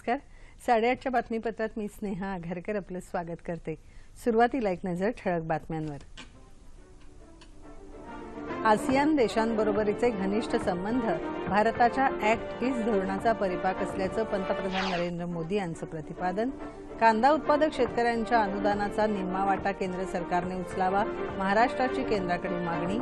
नमस्कार. साडेआठच्या बातमीपत्रात मी स्नेहा आघारकर आपलं स्वागत करते. सुरुवातीला एक नजर ठळक बातम्यांवर. आसियान देशांबरोबरीचे घनिष्ठ संबंध भारताच्या ऍक्ट ईस्ट धोरणाचा परिपाक असल्याचं पंतप्रधान नरेंद्र मोदी यांचं प्रतिपादन कांदा उत्पादक शेतकऱ्यांच्या अनुदानाचा निम्मा वाटा केंद्र सरकारने उचलावा महाराष्ट्राची केंद्राकडे मागणी.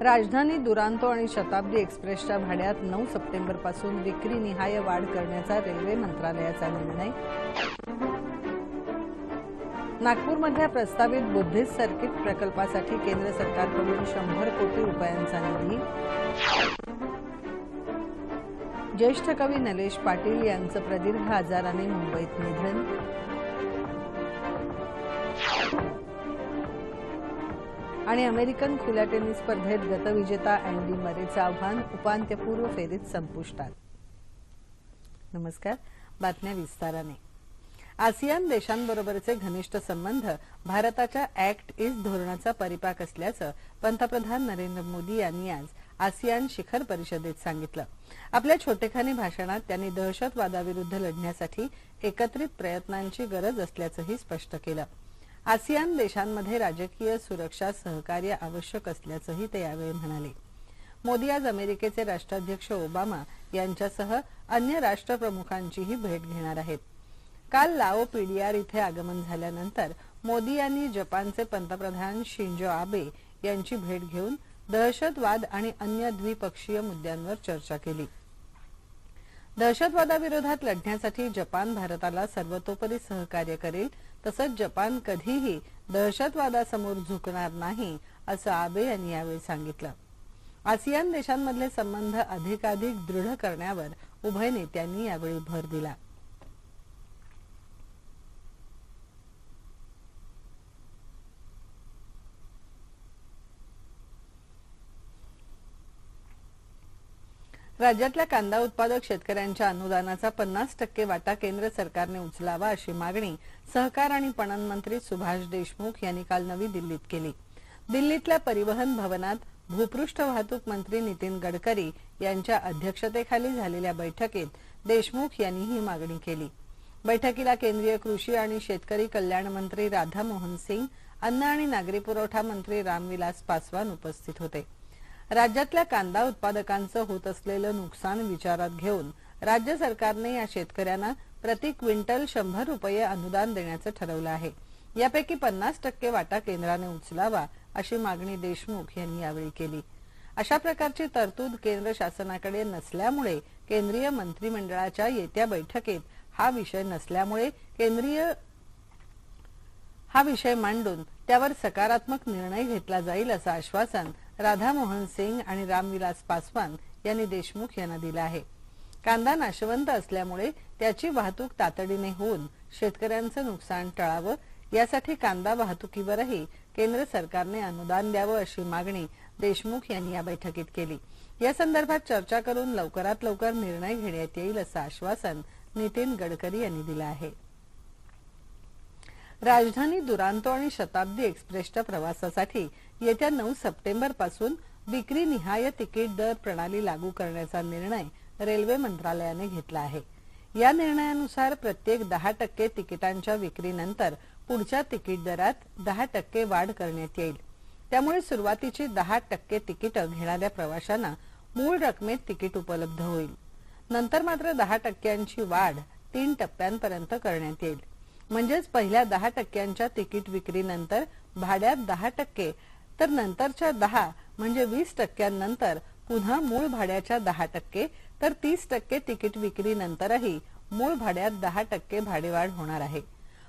राजधानी दुरांतो आणि शताब्दी एक्सप्रेसच्या भाड्यात नऊ सप्टेंबरपासून विक्रीनिहाय वाढ करण्याचा रेल्वे मंत्रालयाचा निर्णय. नागपूरमधल्या प्रस्तावित बुद्धिस्ट सर्किट प्रकल्पासाठी केंद्र सरकारकडून शंभर कोटी रुपयांचा निधी. ज्येष्ठ कवी नलेश पाटील यांचं प्रदीर्घ आजाराने मुंबईत निधन. आणि अमेरिकन खुल्या टेनिस स्पर्धेत गतविजेता अँडी मरेचं आव्हान उपांत्यपूर्व फेरीत संपुष्टात. नमस्कार बातम्या विस्ताराने. आसियान देशांबरोबरचे घनिष्ठ संबंध भारताच्या ऍक्ट ईस्ट धोरणाचा परिपाक असल्याचं पंतप्रधान नरेंद्र मोदी यांनी आज आसियान शिखर परिषदेत सांगितलं. आपल्या छोटेखानी भाषणात त्यांनी दहशतवादाविरुद्ध लढण्यासाठी एकत्रित प्रयत्नांची गरज असल्याचंही स्पष्ट केलं. आसियान देशांमध्ये राजकीय सुरक्षा सहकार्य आवश्यक असल्याचंही ते यावेळी म्हणाले. मोदी आज अमेरिकेचे राष्ट्राध्यक्ष ओबामा यांच्यासह अन्य राष्ट्रप्रमुखांचीही भेट घेणार आहेत. काल लाओ पीडीआर इथे आगमन झाल्यानंतर मोदी यांनी जपानचे पंतप्रधान शिंजो आबे यांची भेट घेऊन दहशतवाद आणि अन्य द्विपक्षीय मुद्द्यांवर चर्चा केली. दहशतवादाविरोधात लढण्यासाठी जपान भारताला सर्वतोपरी सहकार्य करेल तसंच जपान कधीही दहशतवादासमोर झुकणार नाही असं आबे यांनी यावेळी सांगितलं. आसियान देशांमधले संबंध अधिकाधिक दृढ करण्यावर उभय नेत्यांनी यावेळी भर दिला. राज्यातल्या कांदा उत्पादक शेतकऱ्यांच्या अनुदानाचा पन्नास टक्के वाटा केंद्र सरकारने उचलावा अशी मागणी सहकार आणि पणन मंत्री सुभाष देशमुख यांनी काल नवी दिल्लीत केली. दिल्लीतल्या परिवहन भवनात भूपृष्ठ वाहतूक मंत्री नितीन गडकरी यांच्या अध्यक्षतेखाली झालेल्या बैठकीत देशमुख यांनी ही मागणी केली. बैठकीला केंद्रीय कृषी आणि शेतकरी कल्याण मंत्री राधामोहन सिंग अन्न आणि नागरी पुरवठा मंत्री रामविलास पासवान उपस्थित होते. राज्यातल्या कांदा उत्पादकांचं होत असलेलं नुकसान विचारात घेऊन राज्य सरकारने या शेतकऱ्यांना प्रति क्विंटल शंभर रुपये अनुदान देण्याचं ठरवलं आहे. यापैकी पन्नास टक्के वाटा केंद्राने उचलावा अशी मागणी देशमुख यांनी यावेळी केली. अशा प्रकारची तरतूद केंद्र शासनाकडे नसल्यामुळे केंद्रीय मंत्रिमंडळाच्या येत्या बैठकीत हा विषय नसल्यामुळे केंद्रीय हा विषय मांडून त्यावर सकारात्मक निर्णय घेतला जाईल असं आश्वासन राधामोहन सिंग आणि रामविलास पासवान यांनी देशमुख यांना दिला आहे. कांदा नाशवंत असल्यामुळे त्याची वाहतूक तातडीने होऊन शेतकऱ्यांचं नुकसान टळावं यासाठी कांदा वाहतुकीवरही केंद्र सरकारने अनुदान द्यावं अशी मागणी देशमुख यांनी या बैठकीत केली. या संदर्भात चर्चा करून लवकरात लवकर निर्णय घेण्यात येईल असं आश्वासन नितीन गडकरी यांनी दिलं आहे. राजधानी दुरांतो आणि शताब्दी एक्सप्रेसच्या प्रवासासाठी येत्या नऊ सप्टेंबरपासून विक्री निहाय तिकीट दर प्रणाली लागू करण्याचा निर्णय रेल्वे मंत्रालयाने घेतला आहे. या निर्णयानुसार प्रत्येक दहा टक्के तिकिटांच्या विक्रीनंतर पुढच्या तिकीट दरात दहा टक्के वाढ करण्यात येईल. त्यामुळे सुरुवातीची दहा टक्के तिकीटं घेणाऱ्या प्रवाशांना मूळ रकमेत तिकीट उपलब्ध होईल. नंतर मात्र दहा टक्क्यांची वाढ तीन टप्प्यांपर्यंत करण्यात येईल. म्हणजेच पहिल्या दहा टक्क्यांच्या तिकीट विक्रीनंतर भाड्यात दहा टक्के तर नंतरच्या दहा म्हणजे वीस टक्क्यांनंतर पुन्हा मूळ भाड्याच्या दहा टक्के तर तीस टक्के तिकीट विक्रीनंतरही मूळ भाड्यात दहा टक्के भाडेवाढ होणार आहे.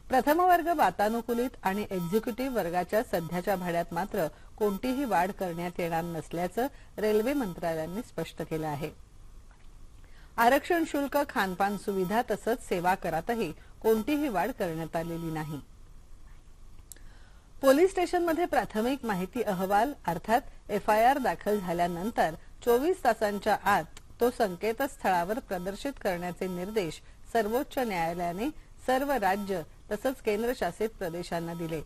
प्रथम वर्ग वातानुकूलित आणि एक्झिक्युटिव्ह वर्गाच्या सध्याच्या भाड्यात मात्र कोणतीही वाढ करण्यात येणार नसल्याचं रेल्वे मंत्रालयाने स्पष्ट केलं आहे. आरक्षण शुल्क खानपान सुविधा तसंच सेवा करातही कोणतीही वाढ करण्यात आलेली नाही. पोलीस स्टेशनमध्ये प्राथमिक माहिती अहवाल अर्थात एफआयआर दाखल झाल्यानंतर चोवीस तासांच्या आत तो संकेतस्थळावर प्रदर्शित करण्याचे निर्देश सर्वोच्च न्यायालयाने सर्व राज्य तसंच केंद्रशासित प्रदेशांना दिले.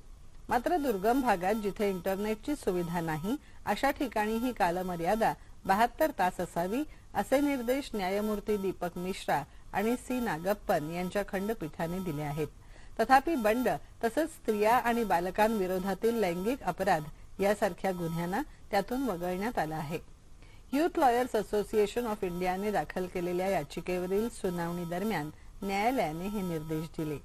मात्र दुर्गम भागात जिथे इंटरनेटची सुविधा नाही अशा ठिकाणी ही कालमर्यादा बहात्तर तास असावी असे निर्देश न्यायमूर्ती दीपक मिश्रा आणि सी नागप्पन यांच्या खंडपीठाने दिले आहेत. तथापि बंड तसंच स्त्रिया आणि बालकांविरोधातील लैंगिक अपराध यासारख्या गुन्ह्यांना त्यातून वगळण्यात आलं आहे. युथ लॉयर्स असोसिएशन ऑफ इंडियाने दाखल केलेल्या याचिकेवरील सुनावणी दरम्यान न्यायालयाने हे निर्देश दिले.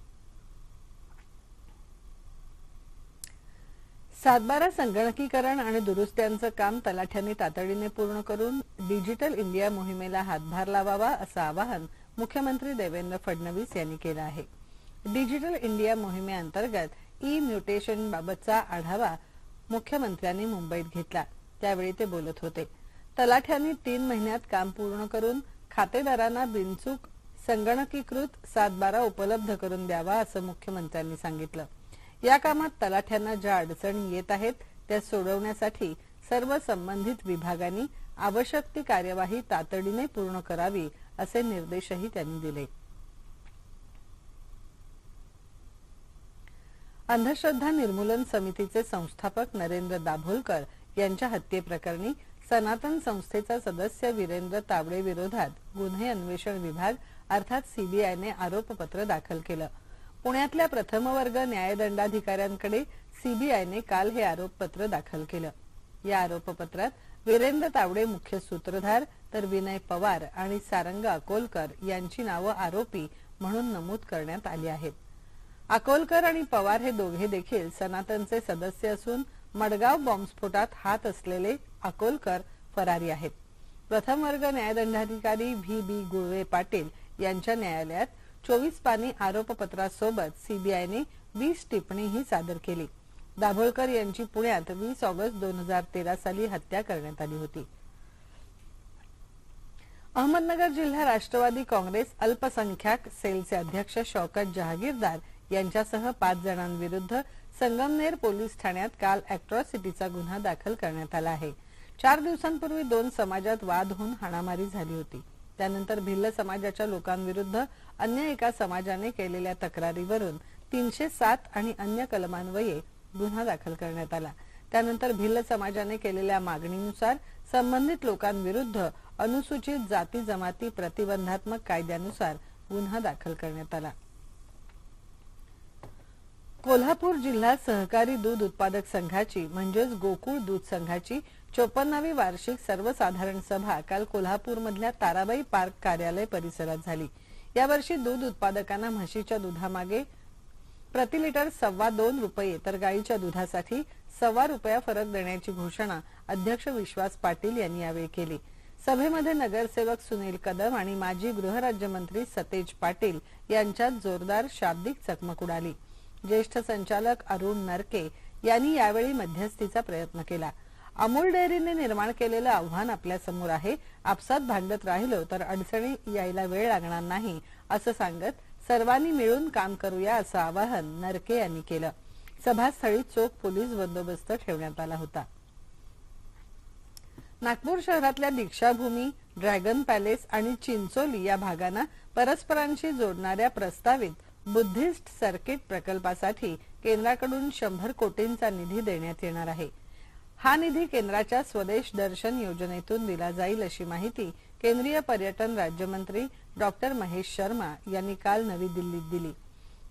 सातबारा संगणकीकरण आणि दुरुस्त्यांचं काम तलाठ्यांनी तातडीने पूर्ण करून डिजिटल इंडिया मोहिमेला हातभार लावावा असं आवाहन मुख्यमंत्री देवेंद्र फडणवीस यांनी केलं आहे. डिजिटल इंडिया मोहिमेअंतर्गत ई म्युटेशन बाबतचा आढावा मुख्यमंत्र्यांनी मुंबईत घेतला. त्यावेळी ते बोलत होते. तलाठ्यांनी तीन महिन्यात काम पूर्ण करून खातेदारांना बिनचूक संगणकीकृत सातबारा उपलब्ध करून द्यावा असं मुख्यमंत्र्यांनी सांगितलं. या कामात तलाठ्यांना ज्या अडचणी येत आहेत त्या सोडवण्यासाठी सर्व संबंधित विभागांनी आवश्यक ती कार्यवाही तातडीने पूर्ण करावी असे निर्देशही त्यांनी दिले. अंधश्रद्धा निर्मूलन समितीचे संस्थापक नरेंद्र दाभोलकर यांच्या हत्येप्रकरणी सनातन संस्थेचा सदस्य वीरेंद्र तावडे विरोधात गुन्हे अन्वेषण विभाग अर्थात सीबीआयने आरोपपत्र दाखल केलं. पुण्यातल्या प्रथम वर्ग न्यायदंडाधिकाऱ्यांकडे सीबीआयने काल हे आरोपपत्र दाखल केलं. या आरोपपत्रात वीरेंद्र तावडे मुख्य सूत्रधार तर विनय पवार आणि सारंग अकोलकर यांची नावं आरोपी म्हणून नमूद करण्यात आली आहेत. अकोलकर आणि पवार हे दोघे देखील सनातनचे सदस्य असून मडगाव बॉम्बस्फोटात हात असलेले अकोलकर फरारी आहेत. प्रथम वर्ग न्यायदंडाधिकारी व्ही बी गुळवे पाटील यांच्या न्यायालयात चोवीस पानी आरोपपत्रासोबत सीबीआयने वीस टिप्पणीही सादर केली. दाभोळकर यांची पुण्यात वीस ऑगस्ट दोन हजार तेरा साली हत्या करण्यात आली होती. अहमदनगर जिल्हा राष्ट्रवादी काँग्रेस अल्पसंख्याक सेलचे अध्यक्ष शौकत जहागीरदार यांच्यासह पाच जणांविरुद्ध संगमनेर पोलीस ठाण्यात काल अॅट्रॉसिटीचा गुन्हा दाखल करण्यात आला आहे. चार दिवसांपूर्वी दोन समाजात वाद होऊन हाणामारी झाली होती. त्यानंतर भिल्ल समाजाच्या लोकांविरुद्ध अन्य एका समाजाने केलेल्या तक्रारीवरून तीनशे सात आणि अन्य कलमान्वये गुन्हा दाखल करण्यात आला. त्यानंतर भिल्ल समाजाने केलेल्या मागणीनुसार संबंधित लोकांविरुद्ध अनुसूचित जाती जमाती प्रतिबंधात्मक कायद्यानुसार गुन्हा दाखल करण्यात आला. कोल्हापूर जिल्हा सहकारी दूध उत्पादक संघाची म्हणजेच गोकुळ दूध संघाची चोपन्नावी वार्षिक सर्वसाधारण सभा काल कोल्हापूरमधल्या ताराबाई पार्क कार्यालय परिसरात झाली. यावर्षी दूध उत्पादकांना म्हशीच्या दुधामागे प्रति लिटर सव्वा दोन रुपये तर गायीच्या दुधासाठी सव्वा रुपया फरक देण्याची घोषणा अध्यक्ष विश्वास पाटील यांनी यावेळी केली. सभेमध्ये नगरसेवक सुनील कदम आणि माजी गृहराज्यमंत्री सतेज पाटील यांच्यात जोरदार शाब्दिक चकमक उडाली. ज्येष्ठ संचालक अरुण नरके यांनी यावेळी मध्यस्थीचा प्रयत्न केला. अमूल डेअरीने निर्माण केलेलं आव्हान आपल्यासमोर आहे. आपसात भांडत राहिलो तर अडचणी यायला वेळ लागणार नाही असं सांगत सर्वांनी मिळून काम करूया असं आवाहन नरके यांनी केलं. सभास्थळी चोख पोलीस बंदोबस्त ठेवण्यात आला होता. नागपूर शहरातल्या दीक्षाभूमी ड्रॅगन पॅलेस आणि चिंचोली या भागांना परस्परांशी जोडणाऱ्या प्रस्तावित बुद्धिस्ट सर्किट प्रकल्पासाठी केंद्राकडून शंभर कोटींचा निधी देण्यात येणार आहे. हा निधी केंद्राच्या स्वदेश दर्शन योजनेतून दिला जाईल अशी माहिती केंद्रीय पर्यटन राज्यमंत्री डॉक्टर महेश शर्मा यांनी काल नवी दिल्लीत दिली.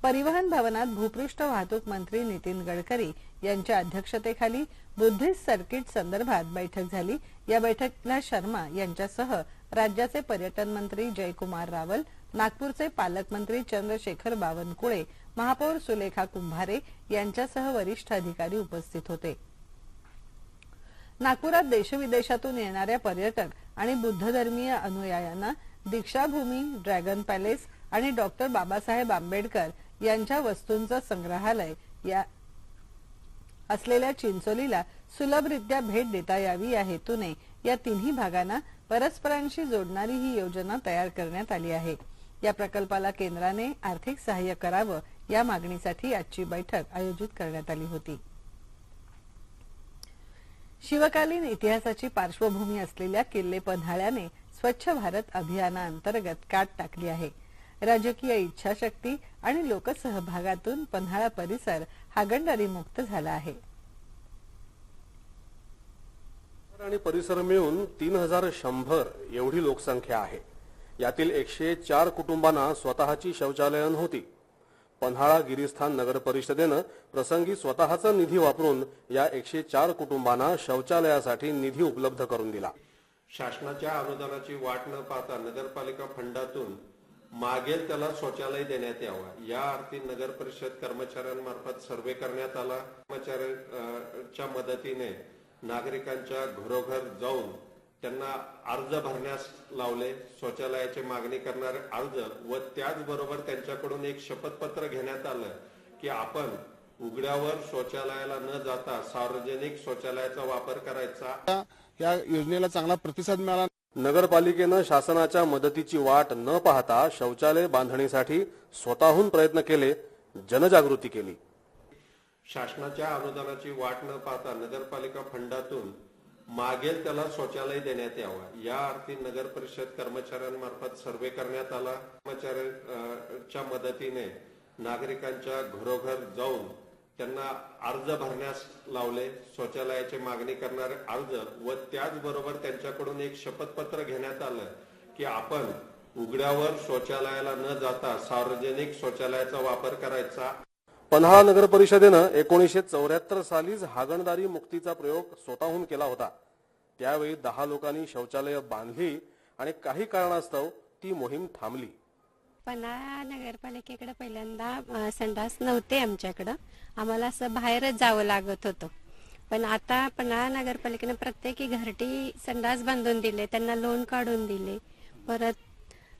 परिवहन भवनात भूपृष्ठ वाहतूक मंत्री नितीन गडकरी यांच्या अध्यक्षतेखाली बुद्धिस्ट सर्किट संदर्भात बैठक झाली. या बैठकीला शर्मा यांच्यासह राज्याचे पर्यटन मंत्री जयकुमार रावल नागपूरचे पालकमंत्री चंद्रशेखर बावनकुळे महापौर सुलेखा कुंभारे यांच्यासह वरिष्ठ अधिकारी उपस्थित होते. नागपुरात देशविदेशातून येणाऱ्या पर्यटक आणि बुद्धधर्मीय अनुयायांना दीक्षाभूमी ड्रॅगन पॅलेस आणि डॉक्टर बाबासाहेब आंबेडकर यांच्या वस्तूंचं संग्रहालय या असलेल्या चिंचोलीला सुलभरित्या भेट देता यावी या हेतूने या तिन्ही भागांना परस्परांशी जोडणारी ही योजना तयार करण्यात आली आहे. या प्रकल्पाला केंद्राने आर्थिक सहाय्य करावं या मागणीसाठी आजची बैठक आयोजित करण्यात आली होती. शिवकालीन इतिहासाची पार्श्वभूमी असलेल्या किल्ले पन्हाळ्याने स्वच्छ भारत अभियानाअंतर्गत काट टाकली आहे. राजकीय इच्छाशक्ती आणि लोकसहभागातून पन्हाळा परिसर हागणदारी मुक्त झाला आहे. आणि परिसर मिळून तीन हजार शंभर एवढी लोकसंख्या आहे. यातील एकशे चार कुटुंबांना स्वतःची शौचालयं होती पन्हाळा गिरीस्थान नगर परिषदेनं प्रसंगी स्वतःचा निधी वापरून या एकशे चार कुटुंबांना शौचालयासाठी निधी उपलब्ध करून दिला. शासनाच्या अनुदानाची वाट न पाहता नगरपालिका फंडातून मागेल त्याला शौचालय देण्यात यावा. या अर्थी नगर परिषद कर्मचाऱ्यांमार्फत सर्वे करण्यात आला. कर्मचाऱ्यांच्या मदतीने नागरिकांच्या घरोघर जाऊन त्यांना अर्ज भरण्यास लावले शौचालयाची मागणी करणारे अर्ज व त्याचबरोबर त्यांच्याकडून एक शपथपत्र घेण्यात आलं की आपण उघड्यावर शौचालयाला न जाता सार्वजनिक शौचालयाचा वापर करायचा. या योजनेला चांगला प्रतिसाद मिळाला. नगरपालिकेनं शासनाच्या मदतीची वाट न पाहता शौचालय बांधणीसाठी स्वतःहून प्रयत्न केले जनजागृती केली. शासनाच्या अनुदानाची वाट न पाहता नगरपालिका फंडातून मागेल त्याला शौचालय देण्यात यावं. या अर्थी नगर परिषद कर्मचाऱ्यांमार्फत सर्वे करण्यात आला. कर्मचाऱ्यांच्या मदतीने नागरिकांच्या घरोघर जाऊन त्यांना अर्ज भरण्यास लावले. शौचालयाची मागणी करणारे अर्ज व त्याचबरोबर त्यांच्याकडून एक शपथपत्र घेण्यात आलं की आपण उघड्यावर शौचालयाला न जाता सार्वजनिक शौचालयाचा वापर करायचा. पन्हाळा नगर परिषदेनं एकोणीसशे चौऱ्याहत्तर सालीच हागणदारी मुक्तीचा प्रयोग स्वतःहून केला होता. त्यावेळी दहा लोकांनी शौचालय बांधली आणि काही कारणास्तव ती मोहीम थांबली. पन्हाळा नगरपालिकेकडे पहिल्यांदा संडास नव्हते आमच्याकडं. आम्हाला असं बाहेरच जावं लागत होतं. पण आता पन्हाळा नगरपालिकेनं प्रत्येकी घरटी संडास बांधून दिले त्यांना लोन काढून दिले. परत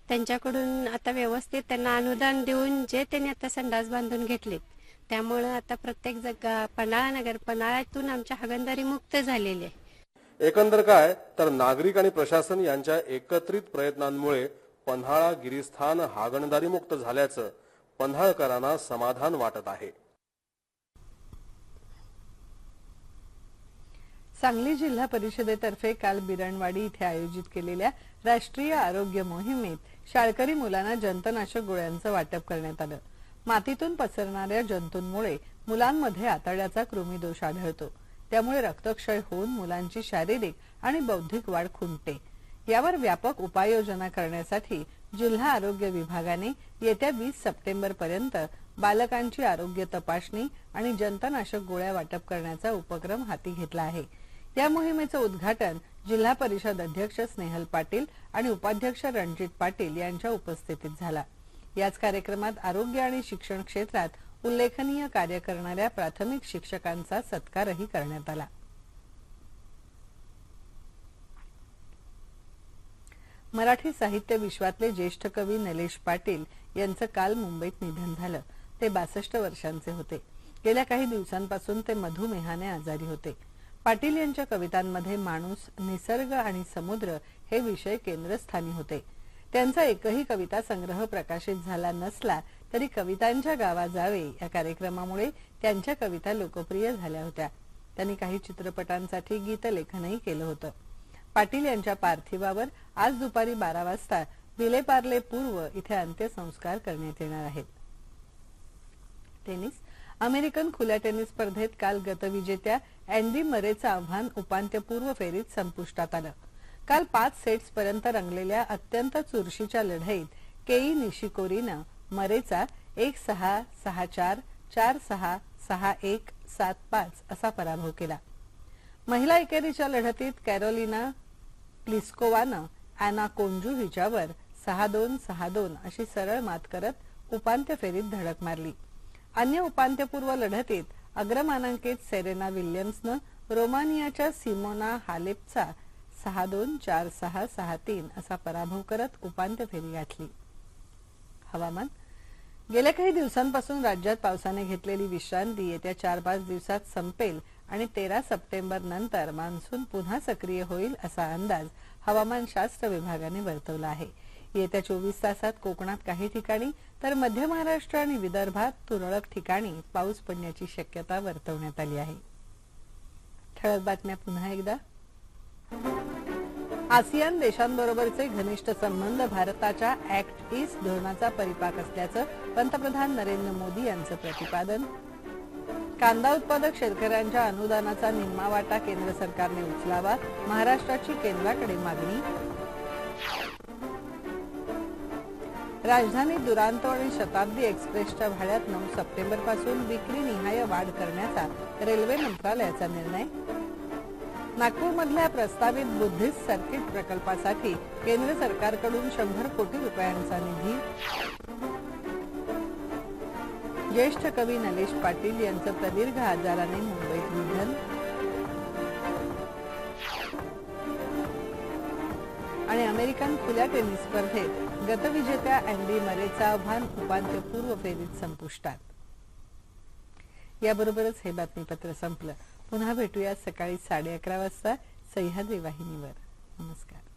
त्यांच्याकडून आता व्यवस्थित त्यांना अनुदान देऊन जे त्यांनी आता संडास बांधून घेतलेत त्यामुळं आता प्रत्येक जगा पन्हाळा नगर पन्हाळ्यातून आमच्या हागणदारी मुक्त झालेली आहे. एकंदर काय तर नागरिक आणि प्रशासन यांच्या एकत्रित प्रयत्नांमुळे पन्हाळा गिरीस्थान हागणदारी मुक्त झाल्याचं पन्हाळकरांना समाधान वाटत आहे. सांगली जिल्हा परिषदेतर्फे काल बिरणवाडी इथे आयोजित केलेल्या राष्ट्रीय आरोग्य मोहिमेत शाळकरी मुलांना जंतनाशक गोळ्यांचं वाटप करण्यात आलं. मातीतून पसरणाऱ्या जंतूंमुळे मुलांमध्ये आतड्याचा कृमीदोष आढळतो. त्यामुळे रक्तक्षय होऊन मुलांची शारीरिक आणि बौद्धिक वाढ खुंटते. यावर व्यापक उपाययोजना करण्यासाठी जिल्हा आरोग्य विभागाने येत्या वीस सप्टेंबर पर्यंत बालकांची आरोग्य तपासणी आणि जंतनाशक गोळ्या वाटप करण्याचा उपक्रम हाती घेतला आहे. या मोहिमेचं उद्घाटन जिल्हा परिषद अध्यक्ष स्नेहल पाटील आणि उपाध्यक्ष रणजित पाटील यांच्या उपस्थितीत झाला. याच कार्यक्रमात आरोग्य आणि शिक्षण क्षेत्रात उल्लेखनीय कार्य करणाऱ्या प्राथमिक शिक्षकांचा सत्कारही करण्यात आला. मराठी साहित्य विश्वातले ज्येष्ठ कवी नलेश पाटील यांचं काल मुंबईत निधन झालं. ते बासष्ट वर्षांचे होते. गेल्या काही दिवसांपासून ते मधुमेहाने आजारी होते. पाटील यांच्या कवितांमध्ये माणूस निसर्ग आणि समुद्र हे विषय केंद्रस्थानी होते. त्यांचा एकही कविता संग्रह प्रकाशित झाला नसला तरी कवितांच्या गावा जावे या कार्यक्रमामुळे त्यांच्या कविता लोकप्रिय झाल्या होत्या. त्यांनी काही चित्रपटांसाठी गीतलेखनही केलं होतं. पाटील यांच्या पार्थिवावर आज दुपारी बारा वाजता विलेपार्ले पूर्व इथे अंत्यसंस्कार करण्यात येणार आहेत. टेनिस. अमेरिकन खुल्या टेनिस स्पर्धेत काल गतविजेत्या अँडी मरेचं आव्हान उपांत्यपूर्व फेरीत संपुष्टात आलं. काल पाच सेट्स पर्यंत रंगलेल्या अत्यंत चुरशीच्या लढाईत केई निशिकोरीनं मरेचा एक सहा सहा चार चार सहा सहा एक सात पाच असा पराभव केला. महिला एकेरीच्या लढतीत कॅरोलिना प्लिस्कोवानं अॅना कोंजू हिच्यावर सहा दोन सहा दोन अशी सरळ मात करत उपांत्य फेरीत धडक मारली. अन्य उपांत्यपूर्व लढतीत अग्रमानांकित सेरेना विल्यम्सनं रोमानियाच्या सिमोना हालेपचा सहा दोन चार सहा सहा तीन असा पराभव करत उपांत्य फेरी गाठली. हवामान. गेल्या काही दिवसांपासून राज्यात पावसाने घेतलेली विश्रांती येत्या चार पाच दिवसात संपेल आणि तेरा सप्टेंबर नंतर मान्सून पुन्हा सक्रिय होईल असा अंदाज हवामानशास्त्र विभागाने वर्तवला आहे. येत्या चोवीस तासात कोकणात काही ठिकाणी तर मध्य महाराष्ट्र आणि विदर्भात तुरळक ठिकाणी पाऊस पडण्याची शक्यता वर्तवण्यात आली आहे. ठळक बातम्या पुन्हा एकदा. आसियान देशांबरोबरचे घनिष्ठ संबंध भारताच्या ऍक्ट ईस्ट धोरणाचा परिपाक असल्याचं पंतप्रधान नरेंद्र मोदी यांचं प्रतिपादन. कांदा उत्पादक शेतकऱ्यांच्या अनुदानाचा निम्मा वाटा केंद्र सरकारने उचलावा महाराष्ट्राची केंद्राकडे मागणी. राजधानी दुरांतो आणि शताब्दी एक्सप्रेसच्या भाड्यात नऊ सप्टेंबरपासून विक्री निहाय वाढ करण्याचा रेल्वे मंत्रालयाचा निर्णय. नागपूरमधल्या प्रस्तावित बुद्धिस्ट सर्किट प्रकल्पासाठी केंद्र सरकारकडून शंभर कोटी रुपयांचा निधी. ज्येष्ठ कवी नलेश पाटील यांचं प्रदीर्घ आजाराने मुंबईत निधन. आणि अमेरिकन खुल्या टेनिस स्पर्धेत गतविजेत्या अँडी मरेचं आव्हान उपांत्यपूर्व फेरीत संपुष्टात. याबरोबरच हे बातमीपत्र संपलं. पुन्हा भेटूया सकाळी साडे अकरा वाजता सह्याद्री वाहिनीवर. नमस्कार.